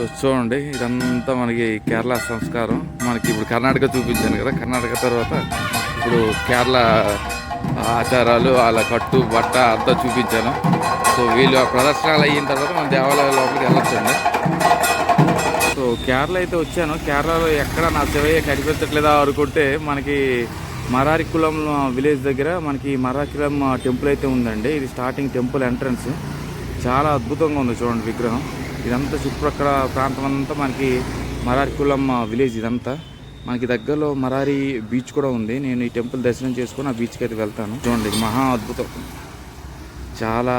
So చూడండి ఇదంతా మనకి కేరళ సంస్కారం. మనకి ఇప్పుడు కర్ణాటక చూపించాను కదా కర్ణాటక తర్వాత ఇప్పుడు కేరళ ఆచారాలు వాళ్ళ కట్టు బట్ట అంతా చూపించాను. సో వీళ్ళు ఆ ప్రదర్శనలు అయిన తర్వాత మన దేవాలయం లోపలికి వెళ్ళొచ్చండి. సో కేరళ అయితే వచ్చాను. కేరళలో ఎక్కడ నా శివయ్య కనిపించట్లేదా అనుకుంటే మనకి మరారికులం విలేజ్ దగ్గర మనకి మరారికులం టెంపుల్ అయితే ఉందండి. ఇది స్టార్టింగ్ టెంపుల్ ఎంట్రన్స్. చాలా అద్భుతంగా ఉంది చూడండి విగ్రహం. ఇదంతా చుట్టుప్రక్కల ప్రాంతం అంతా మనకి మరారికులం విలేజ్ ఇదంతా. మనకి దగ్గరలో మరారి బీచ్ కూడా ఉంది. నేను ఈ టెంపుల్ దర్శనం చేసుకొని ఆ బీచ్కి అయితే వెళ్తాను. చూడండి మహా అద్భుతం. చాలా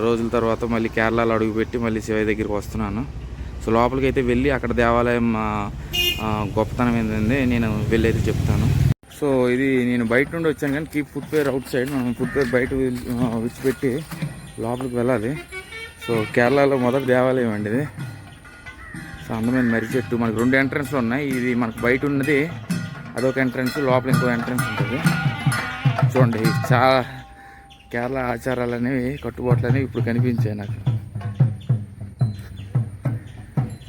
రోజుల తర్వాత మళ్ళీ కేరళలో అడుగుపెట్టి మళ్ళీ శివయ్య దగ్గరికి వస్తున్నాను. సో లోపలికి అయితే వెళ్ళి అక్కడ దేవాలయం గొప్పతనం ఏంటంటే నేను వెళ్ళి అయితే చెప్తాను. సో ఇది నేను బయట నుండి వచ్చాను కానీ కీప్ ఫుట్వేర్ అవుట్ సైడ్ మనం ఫుట్వేర్ బయట విల్- విడిచిపెట్టి లోపలికి వెళ్ళాలి. సో కేరళలో మొదటి దేవాలయం అండి ఇది. సో అందమైన మర్రి చెట్టు. మనకి రెండు ఎంట్రన్స్లు ఉన్నాయి. ఇది మనకు బయట ఉన్నది. అదొక ఎంట్రన్స్ లోపల ఇంకో ఎంట్రన్స్ ఉంటుంది. చూడండి చాలా కేరళ ఆచారాలు అనేవి కట్టుబాట్లు అనేవి ఇప్పుడు కనిపించాయి నాకు.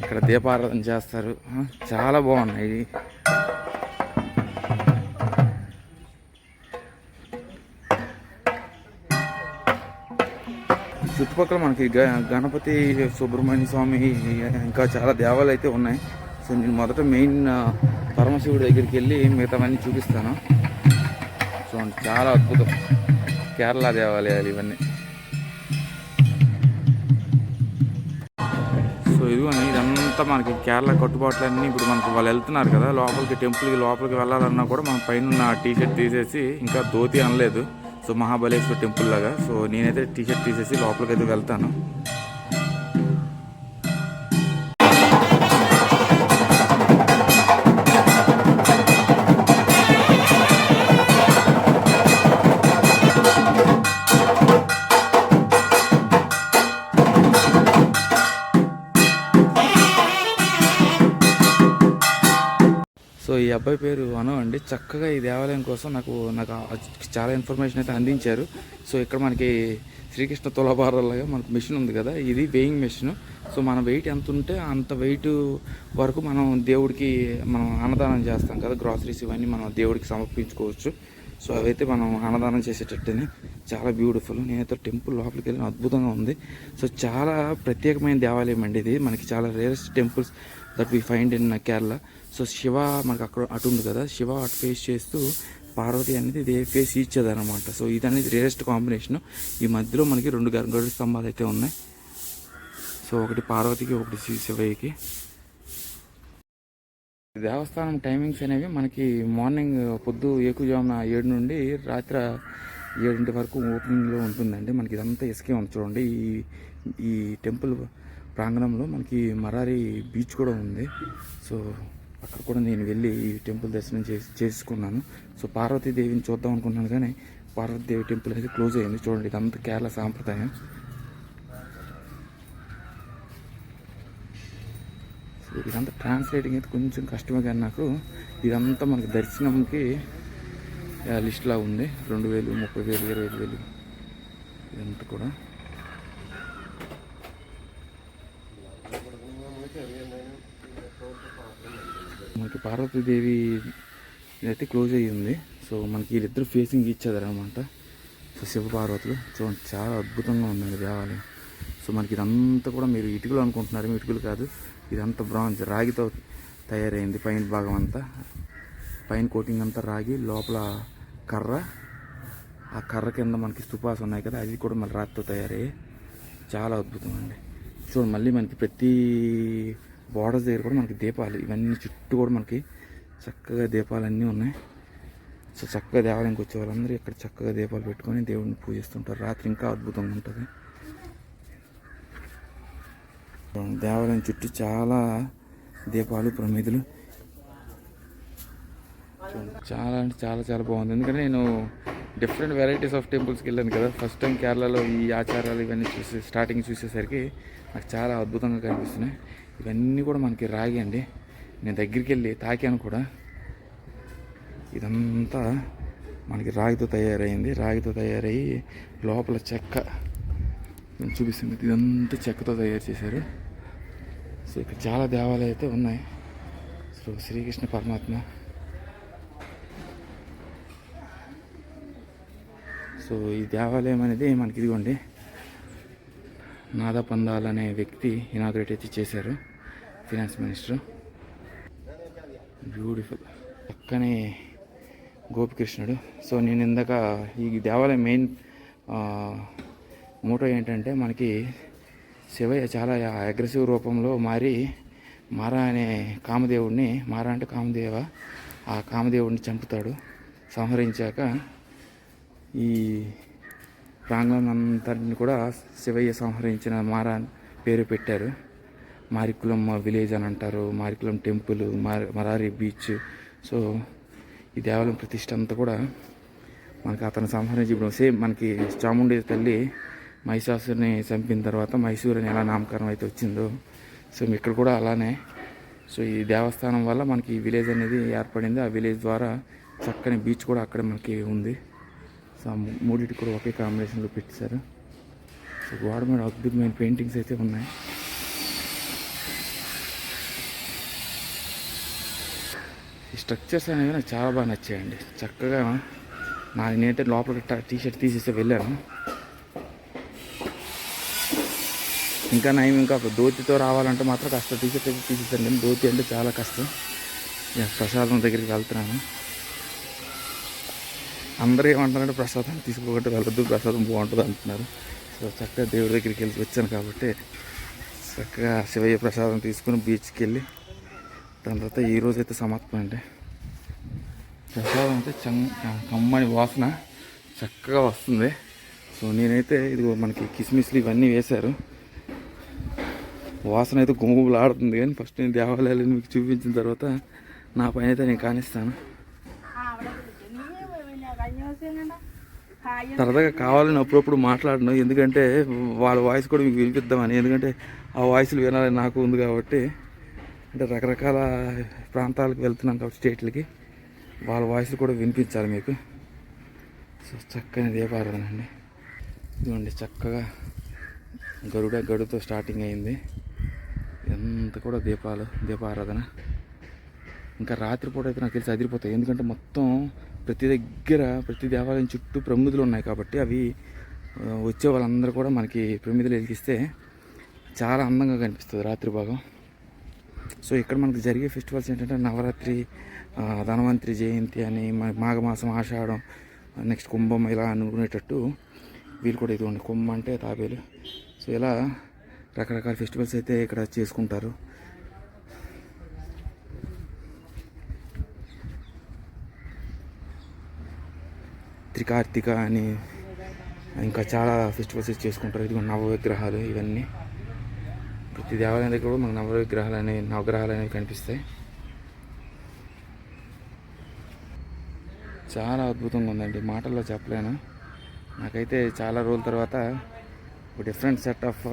ఇక్కడ దీపారాధన చేస్తారు. చాలా బాగున్నాయి. చుట్టుపక్కల మనకి గ- గణపతి సుబ్రహ్మణ్య స్వామి ఇంకా చాలా దేవాలయాలు అయితే ఉన్నాయి. సో నేను మొదట మెయిన్ పరమశివుడి దగ్గరికి వెళ్ళి మిగతావన్నీ చూపిస్తాను. సో చాలా అద్భుతం. కేరళ దేవాలయాలు ఇవన్నీ. సో ఇదిగోండి ఇదంతా మనకి కేరళ కట్టుబాట్లన్నీ ఇప్పుడు మనకి వాళ్ళు వెళ్తున్నారు కదా లోపలికి టెంపుల్కి లోపలికి వెళ్ళాలన్నా కూడా మన పైన టీ షర్ట్ తీసేసి ఇంకా ధోతి అనలేదు. సో మహాబలేశ్వర్ టెంపుల్ లాగా. సో నేనైతే టీషర్ట్ తీసేసి లోపలికి అయితే వెళ్తాను. అబ్బాయి పేరు అను అండి. చక్కగా ఈ దేవాలయం కోసం నాకు నాకు చాలా ఇన్ఫర్మేషన్ అయితే అందించారు. సో ఇక్కడ మనకి శ్రీకృష్ణ తులభారాలుగా మనకు మిషన్ ఉంది కదా ఇది వెయింగ్ మిషన్ సో మన వెయిట్ ఎంత ఉంటే అంత వెయిట్ వరకు మనం దేవుడికి మనం అన్నదానం చేస్తాం కదా గ్రాసరీస్ ఇవన్నీ మనం దేవుడికి సమర్పించుకోవచ్చు. సో అవైతే మనం అన్నదానం చేసేటట్టునే చాలా బ్యూటిఫుల్ నేనైతే టెంపుల్ లోపలికి వెళ్ళిన అద్భుతంగా ఉంది. సో చాలా ప్రత్యేకమైన దేవాలయం అండి ఇది. మనకి చాలా rarest temples that we find in Kerala so Shiva మనకు అక్కడ అటు ఉంది కదా. శివ అటు ఫేస్ చేస్తూ పార్వతి అనేది ఇది ఫేస్ ఇచ్చేదన్నమాట. సో ఇది అనేది రేరెస్ట్ కాంబినేషన్ ఈ మధ్యలో మనకి రెండు గరు- గరుడు స్తంభాలు అయితే ఉన్నాయి. సో ఒకటి పార్వతికి ఒకటి శివయ్యకి దేవస్థానం టైమింగ్స్ అనేవి మనకి మార్నింగ్ uh, పొద్దు ఏకుజామున ఏడు నుండి రాత్రి ఏడింటి వరకు ఓపెనింగ్లో ఉంటుందండి. మనకి ఇదంతా ఇసుకే ఉంది చూడండి. ఈ ఈ టెంపుల్ ప్రాంగణంలో మనకి మరారి బీచ్ కూడా ఉంది. సో అక్కడ కూడా నేను వెళ్ళి ఈ టెంపుల్ దర్శనం చేసి చేసుకున్నాను. సో పార్వతీదేవిని చూద్దాం అనుకున్నాను కానీ పార్వతీదేవి టెంపుల్ అయితే క్లోజ్ అయింది. చూడండి ఇదంతా కేరళ సాంప్రదాయం. సో ఇదంతా ట్రాన్స్లేటింగ్ అయితే కొంచెం కష్టమే కానీ నాకు ఇదంతా మనకి దర్శనంకి లిస్ట్లా ఉంది. రెండు వేలు ముప్పై వేలు ఇరవై వేలు ఇదంతా కూడా. మనకి పార్వతీదేవి అయితే క్లోజ్ అయ్యింది సో మనకి వీళ్ళిద్దరు ఫేసింగ్ ఇచ్చేదారనమాట సో శివ పార్వతులు. చూడండి చాలా అద్భుతంగా ఉందండి దేవాలయం. సో మనకి ఇదంతా కూడా మీరు ఇటుకలు అనుకుంటున్నారు? ఇటుకలు కాదు. ఇదంతా బ్రాంజ్ రాగితో తయారైంది పైన భాగం అంతా. పైన కోటింగ్ అంతా రాగి లోపల కర్ర. ఆ కర్ర కింద మనకి స్తుపాస్ ఉన్నాయి కదా అది కూడా మళ్ళీ రాతితో తయారయ్యాయి. చాలా అద్భుతం అండి. చూడండి మళ్ళీ మనకి ప్రతి బోర్డర్స్ దగ్గర కూడా మనకి దీపాలు ఇవన్నీ చుట్టూ కూడా మనకి చక్కగా దీపాలు అన్నీ ఉన్నాయి. సో చక్కగా దేవాలయంకి వచ్చే వాళ్ళందరూ ఇక్కడ చక్కగా దీపాలు పెట్టుకొని దేవుడిని పూజిస్తుంటారు. రాత్రి ఇంకా అద్భుతంగా ఉంటుంది. దేవాలయం చుట్టూ చాలా దీపాలు ప్రమిదులు. చాలా అంటే చాలా చాలా బాగుంది. ఎందుకంటే నేను డిఫరెంట్ వెరైటీస్ ఆఫ్ టెంపుల్స్కి వెళ్ళాను కదా. ఫస్ట్ టైం కేరళలో ఈ ఆచారాలు ఇవన్నీ చూసి స్టార్టింగ్ చూసేసరికి నాకు చాలా అద్భుతంగా కనిపిస్తున్నాయి. ఇవన్నీ కూడా మనకి రాగి అండి. నేను దగ్గరికి వెళ్ళి తాకాను కూడా. ఇదంతా మనకి రాగితో తయారైంది. రాగితో తయారయ్యి లోపల చెక్క నేను చూపిస్తుంది ఇదంతా చెక్కతో తయారు చేశారు. సో ఇక్కడ చాలా దేవాలయాలు అయితే ఉన్నాయి. సో శ్రీకృష్ణ పరమాత్మ సో ఈ దేవాలయం అనేది మనకి ఇదిగోండి నాదపందాల్ అనే వ్యక్తి ఇనాగ్రేట్ అయితే చేశారు ఫినాన్స్ మినిస్టర్ బ్యూటిఫుల్ పక్కనే గోపికృష్ణుడు. సో నేను ఇందాక ఈ దేవాలయం మెయిన్ మోటో ఏంటంటే మనకి శివయ్య చాలా అగ్రెసివ్ రూపంలో మారి మారా అనే కామదేవుడిని మారా అంటే కామదేవ ఆ కామదేవుడిని చంపుతాడు సంహరించాక ఈ ప్రాంగణం అంతటిని కూడా శివయ్య సంహరించిన మారా పేరు పెట్టారు. మారికులం విలేజ్ అని అంటారు మారికులం టెంపుల్ మార్ మరారి బీచ్. సో ఈ దేవాలయం ప్రతిష్ట అంతా కూడా మనకి అతను సంహరించి ఇప్పుడు సేమ్ మనకి చాముండి తల్లి మహిషాసుని చంపిన తర్వాత మైసూర్ అని ఎలా నామకరణం అయితే వచ్చిందో సో ఇక్కడ కూడా అలానే. సో ఈ దేవస్థానం వల్ల మనకి ఈ విలేజ్ అనేది ఏర్పడింది. ఆ విలేజ్ ద్వారా చక్కని బీచ్ కూడా అక్కడ మనకి ఉంది. సో ఆ కూడా ఒకే కాంబినేషన్లో పెట్టారు సో గోడ మీద అద్భుతమైన పెయింటింగ్స్ అయితే ఉన్నాయి. ఈ స్ట్రక్చర్స్ అనేవి నాకు చాలా బాగా నచ్చాయండి. చక్కగా నా నేనైతే లోపల టీ షర్ట్ తీసేసి వెళ్ళాను. ఇంకా నయం ఇంకా ధోతితో రావాలంటే మాత్రం కష్టం టీ షర్ట్ అయితే తీసేసాను. నేను ధోతి అంటే చాలా కష్టం. ప్రసాదం దగ్గరికి వెళ్తున్నాను. అందరూ ఏమంటారంటే ప్రసాదం తీసుకోకుండా వెళ్ళొద్దు ప్రసాదం బాగుంటుంది అంటున్నారు. సో చక్కగా దేవుడి దగ్గరికి వెళ్ళి వచ్చాను కాబట్టి చక్కగా శివయ్య ప్రసాదం తీసుకుని బీచ్కి వెళ్ళి దాని తర్వాత ఈ అయితే సమాప్తం అండి. ప్రసాదం అయితే కమ్మని వాసన చక్కగా వస్తుంది. సో నేనైతే ఇదిగో మనకి కిస్మిస్లు ఇవన్నీ వేశారు. వాసన అయితే గుమ్మగులాడుతుంది కానీ ఫస్ట్ నేను దేవాలయాలను మీకు చూపించిన తర్వాత నా పని అయితే నేను కానిస్తాను. సరదాగా కావాలని అప్పుడప్పుడు మాట్లాడను. ఎందుకంటే వాళ్ళ వాయిస్ కూడా మీకు వినిపిద్దామని. ఎందుకంటే ఆ వాయిస్లు వినాలని నాకు ఉంది కాబట్టి. అంటే రకరకాల ప్రాంతాలకు వెళ్తున్నాం కాబట్టి స్టేట్లకి. వాళ్ళ వాయిస్లు కూడా వినిపించాలి మీకు. సో చక్కని దీపారాధన అండి. ఇదిగోండి చక్కగా గరుడ గడుతో స్టార్టింగ్ అయింది. ఎంత కూడా దీపాలు దీపారాధన. ఇంకా రాత్రిపూట అయితే నాకు తెలిసి అదిరిపోతాయి. ఎందుకంటే మొత్తం ప్రతి దగ్గర ప్రతి దేవాలయం చుట్టూ ప్రమిదులు ఉన్నాయి కాబట్టి అవి వచ్చే వాళ్ళందరూ కూడా మనకి ప్రమిదలు ఎదిగిస్తే చాలా అందంగా కనిపిస్తుంది రాత్రి భాగం. సో ఇక్కడ మనకు జరిగే ఫెస్టివల్స్ ఏంటంటే నవరాత్రి ధనవంతరి జయంతి అని మాఘమాసం ఆషాఢం నెక్స్ట్ కుంభం ఇలా అనుకునేటట్టు వీళ్ళు కూడా ఇదిగోండి కుంభం అంటే తాబేలు. సో ఇలా రకరకాల ఫెస్టివల్స్ అయితే ఇక్కడ చేసుకుంటారు. త్రికార్తిక అని ఇంకా చాలా ఫెస్టివల్స్ చేసుకుంటారు. ఇది నవ విగ్రహాలు ఇవన్నీ. ప్రతి దేవాలయం దగ్గర కూడా మనకు నవ విగ్రహాలు అనేవి నవగ్రహాలు అనేవి కనిపిస్తాయి. చాలా అద్భుతంగా ఉందండి. మాటల్లో చెప్పలేను. నాకైతే చాలా రోజుల తర్వాత ఒక డిఫరెంట్ సెట్ ఆఫ్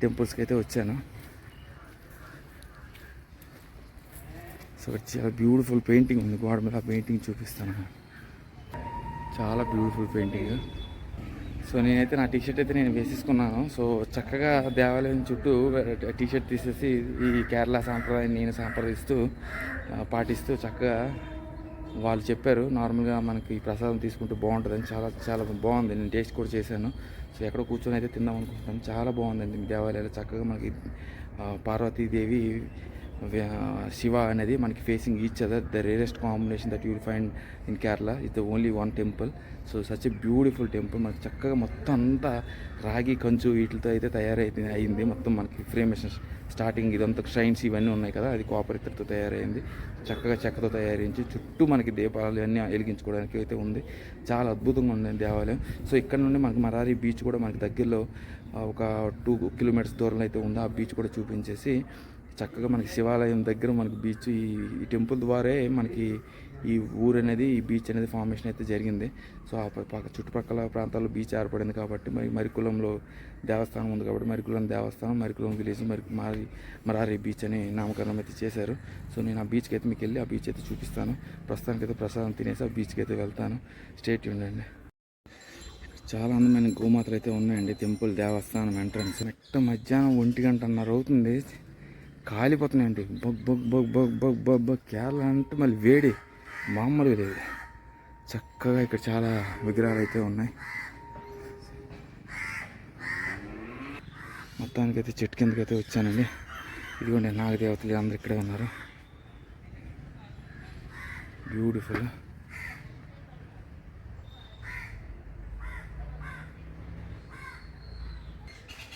టెంపుల్స్కి అయితే వచ్చాను. సో చాలా బ్యూటిఫుల్ పెయింటింగ్ ఉంది. గోడ మీద పెయింటింగ్ చూపిస్తాను. చాలా బ్యూటిఫుల్ పెయింటింగ్ సో నేనైతే నా టీషర్ట్ అయితే నేను వేసేసుకున్నాను. సో చక్కగా దేవాలయం చుట్టూ టీషర్ట్ తీసేసి ఈ కేరళ సాంప్రదాయం నేను సంప్రదిస్తూ పాటిస్తూ చక్కగా వాళ్ళు చెప్పారు. నార్మల్గా మనకి ఈ ప్రసాదం తీసుకుంటే బాగుంటుందని చాలా చాలా బాగుంది. నేను టేస్ట్ కూడా చేశాను. సో ఎక్కడ కూర్చొని అయితే తిందాం అనుకుంటున్నాను. చాలా బాగుందండి. దేవాలయాలు చక్కగా మనకి పార్వతీదేవి శివ అనేది మనకి facing each other the rarest combination that you'll find in Kerala is the only one temple so such a beautiful temple మనకి చక్కగా మొత్తం అంతా రాగి కంచు వీటితో అయితే తయారైతే అయింది. మొత్తం మనకి ఫ్రేమేషన్ స్టార్టింగ్ ఇదంతా షైన్స్ ఇవన్నీ ఉన్నాయి కదా అది కాపర్ ఇతరతో తయారైంది. చక్కగా చెక్కతో తయారించి చుట్టూ మనకి దీపాలు అన్నీ వెలిగించుకోవడానికి అయితే ఉంది. చాలా అద్భుతంగా ఉంది దేవాలయం. సో ఇక్కడ నుండి మనకి మరారి బీచ్ కూడా మనకి దగ్గరలో ఒక టూ కిలోమీటర్స్ దూరంలో అయితే ఉంది. ఆ బీచ్ కూడా చూపించేసి చక్కగా మనకి శివాలయం దగ్గర మనకి బీచ్ ఈ ఈ టెంపుల్ ద్వారే మనకి ఈ ఊరు అనేది ఈ బీచ్ అనేది ఫార్మేషన్ అయితే జరిగింది. సో ఆ పక్క చుట్టుపక్కల ప్రాంతాల్లో బీచ్ ఏర్పడింది కాబట్టి మరి మరికులంలో దేవస్థానం ఉంది కాబట్టి మరికులం దేవస్థానం మరికులం విలేజ్ మరి మారి మరారి బీచ్ అని నామకరణం అయితే చేశారు. సో నేను ఆ బీచ్కి అయితే మీకు వెళ్ళి ఆ బీచ్ అయితే చూపిస్తాను. ప్రస్తుతానికి అయితే ప్రసాదం తినేసి ఆ బీచ్కి అయితే వెళ్తాను. స్టేట్ ఉండండి చాలా అందమైన గోమాతలు అయితే ఉన్నాయండి. టెంపుల్ దేవస్థానం ఎంట్రన్స్ నెక్స్ట్ మధ్యాహ్నం ఒంటి గంటన్నర అవుతుంది. కాలిపోతున్నాయండి. Bug bug bug bug bug bug bug. Kerala అంటే మళ్ళీ వేడి. మామూలుగా లేదు. చక్కగా ఇక్కడ చాలా విగ్రహాలు అయితే ఉన్నాయి. మొత్తానికైతే చెట్టు కిందకైతే వచ్చానండి. ఇదిగోండి నాగదేవతలు అందరు ఇక్కడే ఉన్నారు. బ్యూటిఫుల్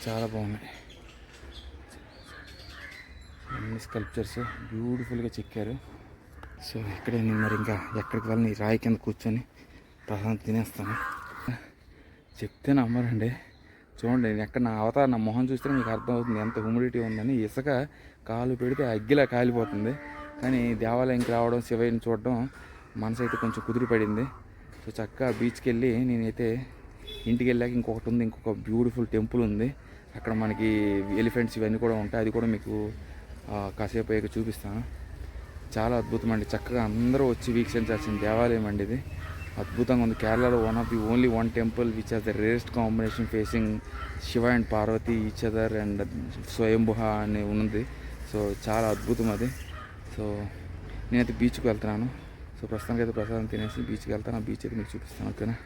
చాలా బాగున్నాయి. అన్ని స్కల్ప్చర్స్ బ్యూటిఫుల్గా చెక్కారు. సో ఇక్కడే నేను మరి ఇంకా ఎక్కడికి వెళ్ళని ఈ రాయి కింద కూర్చొని ప్రసాదం తినేస్తాను. చెప్తే నమ్మరండి. చూడండి నేను ఎక్కడ నా అవతారం నా మొహం చూస్తే మీకు అర్థమవుతుంది ఎంత హ్యూమిడిటీ ఉందని. ఇసుక కాలు పెడితే అగ్గిలా కాలిపోతుంది. కానీ దేవాలయంకి రావడం శివయ్యని చూడడం మనసు అయితే కొంచెం కుదిరిపడింది. సో చక్కగా బీచ్కి వెళ్ళి నేనైతే ఇంటికి వెళ్ళాక ఇంకొకటి ఉంది ఇంకొక బ్యూటిఫుల్ టెంపుల్ ఉంది. అక్కడ మనకి ఎలిఫెంట్స్ ఇవన్నీ కూడా ఉంటాయి. అది కూడా మీకు కాసేపు అయ్యాక చూపిస్తాను. చాలా అద్భుతం అండి. చక్కగా అందరూ వచ్చి వీక్షించాల్సిన దేవాలయం అండి ఇది. అద్భుతంగా ఉంది. కేరళలో one of the only one temple which has the rarest combination facing Shiva and Parvati each other and స్వయంభుహ అని ఉంది సో చాలా అద్భుతం అది. సో నేనైతే బీచ్కి వెళ్తున్నాను. సో ప్రస్తుతానికి అయితే ప్రసాదం తినేసి బీచ్కి వెళ్తాను. ఆ బీచ్ అయితే మీకు చూపిస్తాను ఓకేనా?